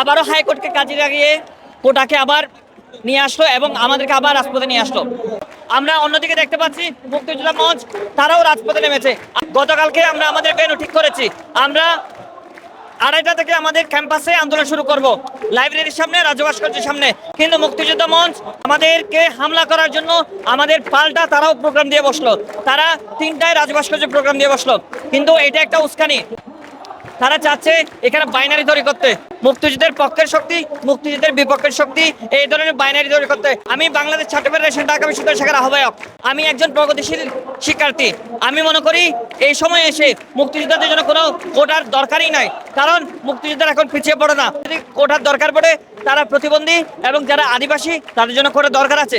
আবারও হাইকোর্টকে কাজে লাগিয়ে কোটাকে আবার নিয়ে আসলো এবং আমাদেরকে আবার রাজপথে নিয়ে আসলো। আমরা অন্যদিকে দেখতে পাচ্ছি মুক্তিযোদ্ধা মঞ্চ, তারাও রাজপথে নেমেছে। গতকালকে আমরা আমাদের বেনু ঠিক করেছি? আমরা আড়াইটা থেকে আমাদের ক্যাম্পাসে আন্দোলন শুরু করব। লাইব্রেরির সামনে, রাজ্য ভাস্কর্যের সামনে। কিন্তু মুক্তিযোদ্ধা মঞ্চ আমাদেরকে হামলা করার জন্য আমাদের পাল্টা তারাও প্রোগ্রাম দিয়ে বসল। তারা তিনটায় রাজ ভাস্কর্য প্রোগ্রাম দিয়ে বসল। কিন্তু এটা একটা উস্কানি। তারা চাচ্ছে এখানে বাইনারি তৈরি করতে। মুক্তিযুদ্ধের পক্ষের শক্তি, মুক্তিযুদ্ধের বিপক্ষের শক্তি, এই ধরনের বাইনারি তৈরি করতে। আমি বাংলাদেশ ছাত্র ফেডারেশন ঢাকা বিশ্ববিদ্যালয় শাখার আহ্বায়ক। আমি একজন প্রগতিশীল শিক্ষার্থী। আমি মনে করি এই সময় এসে মুক্তিযোদ্ধাদের জন্য কোনো কোটার দরকারই নাই। কারণ মুক্তিযোদ্ধারা এখন পিছিয়ে পড়ে না। যদি কোটার দরকার পড়ে, তারা প্রতিবন্ধী এবং যারা আদিবাসী, তাদের জন্য কোটার দরকার আছে।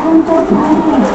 本当に大変です。